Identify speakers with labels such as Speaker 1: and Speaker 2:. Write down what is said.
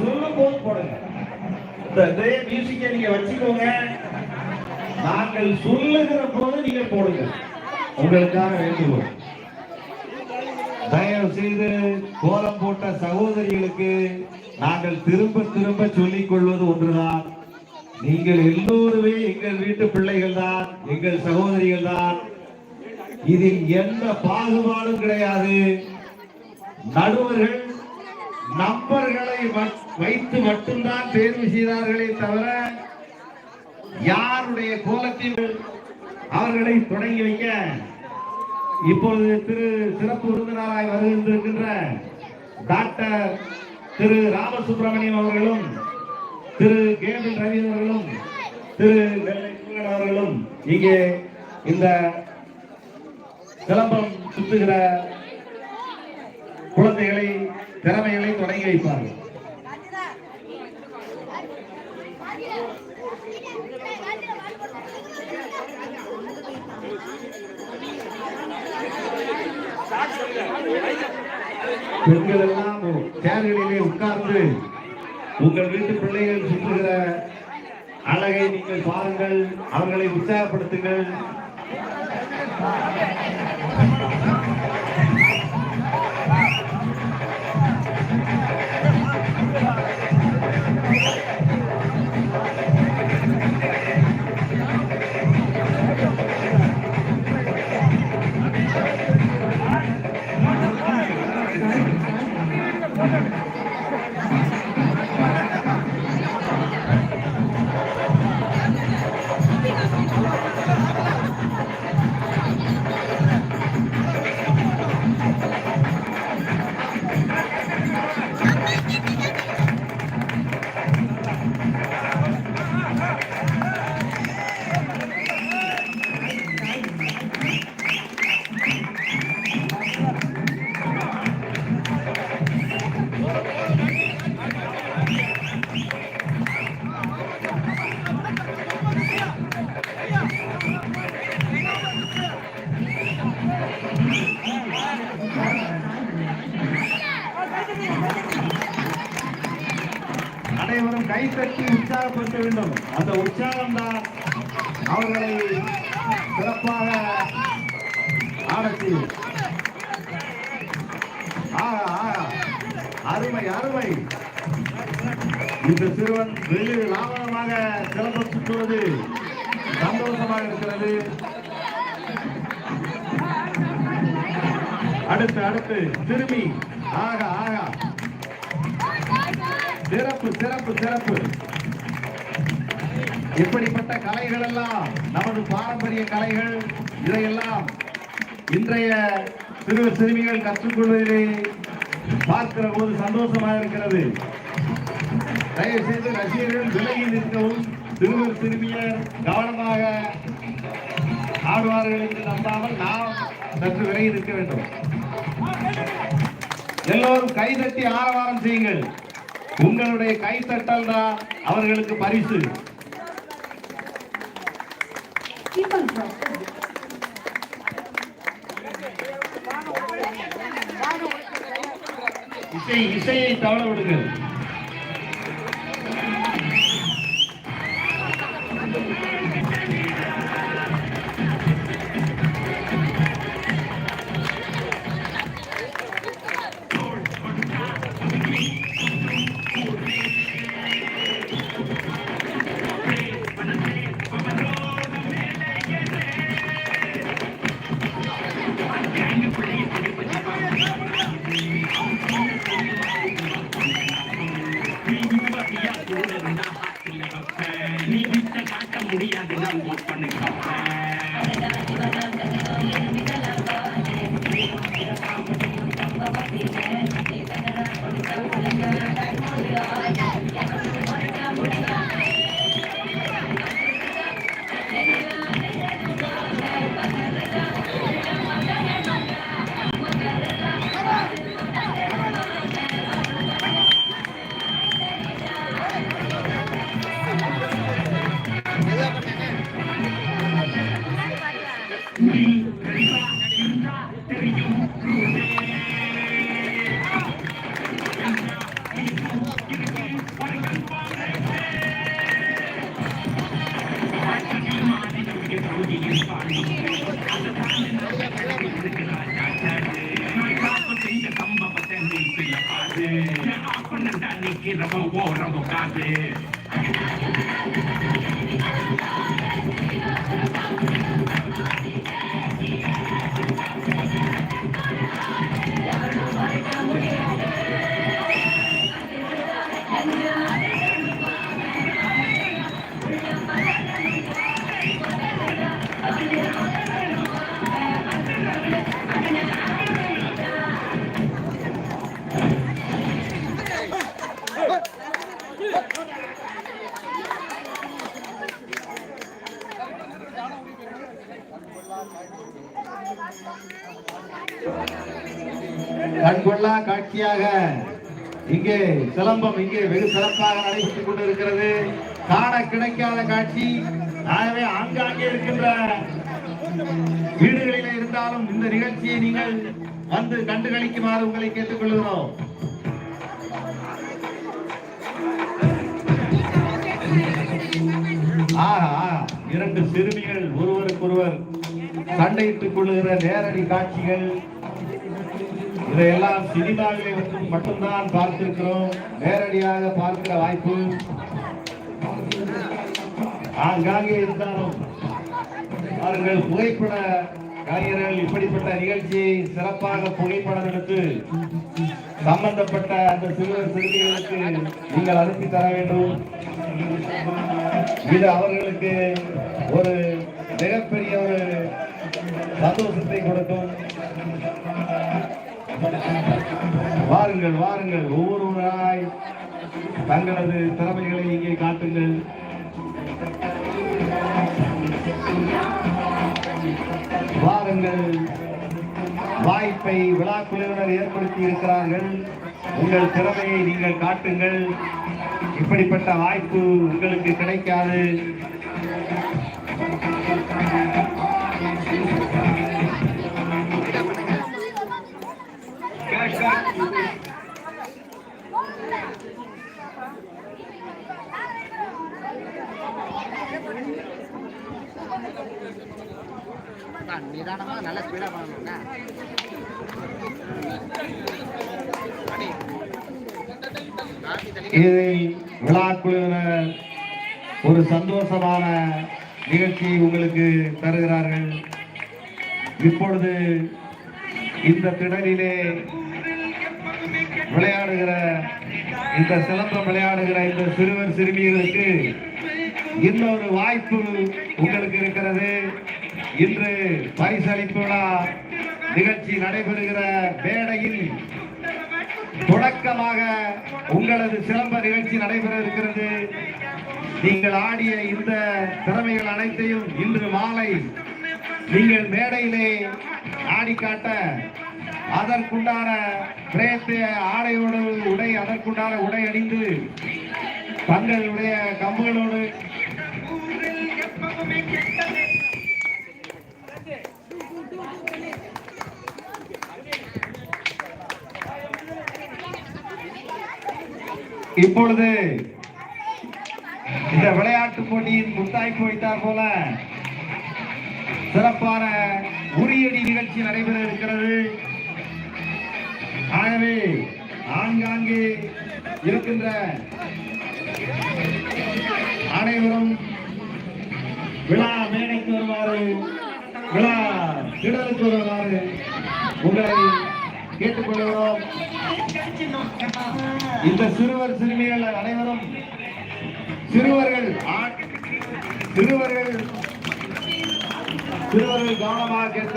Speaker 1: சொல்லும் போது போடுங்க. இந்த இதே மியூசிக்கை நீங்க வச்சுக்கோங்க. நாங்கள் சொல்லுகிற போது நீங்க போடுங்க. உங்களுக்காக வேண்டுகோள். தயவு செய்து கோலம் போட்ட சகோதரிகளுக்கு நாங்கள் திரும்ப திரும்ப சொல்லிக் கொள்வது ஒன்றுதான். நீங்கள் எல்லோருமே எங்கள் வீட்டு பிள்ளைகள் தான் எங்கள் சகோதரிகள் தான். இதில் எந்த பாகுபாடும் கிடையாது. நடுவர்கள் நம்பர்களை வைத்து மட்டும்தான் தேர்வு செய்தார்களே தவிர யாருடைய கோலத்தில் அவர்களை தொடங்கி வைக்க இப்பொழுது திரு சிறப்பு விருந்தினராய் வருகின்றிருக்கின்ற டாக்டர் திரு ராமசுப்பிரமணியம் அவர்களும் திரு கேபிள் ரவி அவர்களும் திரு அவர்களும் இங்கே இந்த சிலம்பம் சுற்றுகிற குழந்தைகளை திறமைகளை தொடங்கி வைப்பார்கள். பெண்கள் எல்லாம் சேர்களிலே உட்கார்ந்து உங்கள் வீட்டு பிள்ளைகள் சுற்றுகிற அழகை நீங்கள் பாருங்கள் அவர்களை உற்சாகப்படுத்துங்கள். அனைவரும் கை உற்சாகப்படுத்த வேண்டும். அந்த உற்சாகம் தான் அவர்களை சிறப்பாக ஆட செய்யும் அருமை அருமை. இந்த சிறுவன் வெகு லாபகமாக சிலம்பம் சுற்றுவது சந்தோஷமாக இருக்கிறது. அடுத்து அடுத்து திரும்பி. ஆகா ஆகா. சிறப்பு சிறப்பு சிறப்பு இப்படிப்பட்ட கலைகள் எல்லாம் நமது பாரம்பரிய கலைகள் இதையெல்லாம் இன்றைய சிறு சிறுமிகள் கற்றுக்கொள்வதிலே பார்க்கிற போது சந்தோஷமாக இருக்கிறது. தயவு செய்து ரசிகர்கள் விலகி நிற்கவும் சிறுவர் சிறுமியர் கவனமாக ஆடுவார்கள் என்று நம்பாமல் நாம் சற்று விலகி நிற்க வேண்டும். எல்லோரும் கைதட்டி ஆரவாரம் செய்யுங்கள். உங்களுடைய கைத்தட்டல் தான் அவர்களுக்கு பரிசு. இசை இசையை தவற விடுங்கள்.
Speaker 2: คิดแล้วก็โว้เรา
Speaker 1: ต้องการอง காட்சியாக இங்கே சிலம்பம் இங்கே வெகு சிறப்பாக நடைபெற்றுக் கொண்டிருக்கிறது. காண கிடைக்காத காட்சி. ஆகவே ஆங்காங்கே இருக்கின்ற வீடுகளில் இருந்தாலும் இந்த நிகழ்ச்சியை நீங்கள் வந்து கண்டுகளிக்குமாறு உங்களை கேட்டுக்கொள்கிறோம். இரண்டு சிறுமிகள் ஒருவருக்கொருவர் சண்டையிட்டுக் கொள்ளுகிற நேரடி காட்சிகள். இதையெல்லாம் சினிமாவிலே வந்து மட்டும்தான் பார்த்திருக்கிறோம். நேரடியாக பார்க்கிற வாய்ப்பு ஆங்காங்கே இருந்தாலும் அவர்கள் புகைப்பட கலைஞர்கள் இப்படிப்பட்ட நிகழ்ச்சியை சிறப்பாக புகைப்படம் எடுத்து சம்பந்தப்பட்ட அந்த சிறுவர் சிறுமிகளுக்கு நீங்கள் அனுப்பி தர வேண்டும். இது அவர்களுக்கு ஒரு மிகப்பெரிய ஒரு சந்தோஷத்தை கொடுக்கும். வாருங்கள் வாருங்கள். ஒவ்வொருவராய் தங்களது திறமைகளை இங்கே காட்டுங்கள். வாருங்கள். வாய்ப்பை விழாக்குழுவினர் ஏற்படுத்தி இருக்கிறார்கள். உங்கள் திறமையை நீங்கள் காட்டுங்கள். இப்படிப்பட்ட வாய்ப்பு உங்களுக்கு கிடைக்காது.
Speaker 3: நிதானமாக நல்ல ஸ்பீடாக பண்ணணும்னா
Speaker 1: இதில் விழாக்குழுவினர் ஒரு சந்தோஷமான நிகழ்ச்சியை உங்களுக்கு தருகிறார்கள். இப்பொழுது இந்த திடலிலே விளையாடுகிற இந்த சிலம்பம் விளையாடுகிற இந்த சிறுவர் சிறுமிகளுக்கு இன்னொரு வாய்ப்பு உங்களுக்கு இருக்கிறது. இன்று பரிசளிப்பு விழா நிகழ்ச்சி நடைபெறுகிற மேடையில் தொடக்கமாக உங்களது சிலம்ப நிகழ்ச்சி நடைபெற இருக்கிறது. நீங்கள் ஆடிய இந்த திறமைகள் அனைத்தையும் இன்று மாலை நீங்கள் மேடையிலே ஆடி காட்ட அதற்குண்டான பிரேத்திய ஆடையோடு உடை அதற்குண்டான உடை அணிந்து தங்களுடைய கம்புகளோடு இப்பொழுது இந்த விளையாட்டு போட்டியின் முத்தாய்ப்பு வைத்தார் போல சிறப்பான உரியடி நிகழ்ச்சி நடைபெற இருக்கிறது. ஆகவே ஆங்காங்கே இருக்கின்ற அனைவரும் விழா மேடைக்கு வருமாறு விழா திடலுக்கு வருமாறு உங்களை கேட்டுக்கொள்கிறோம். இந்த சிறுவர் சிறுமிகள் அனைவரும் சிறுவர்கள் சிறுவர்கள் சிறுவர்கள் கவனமாக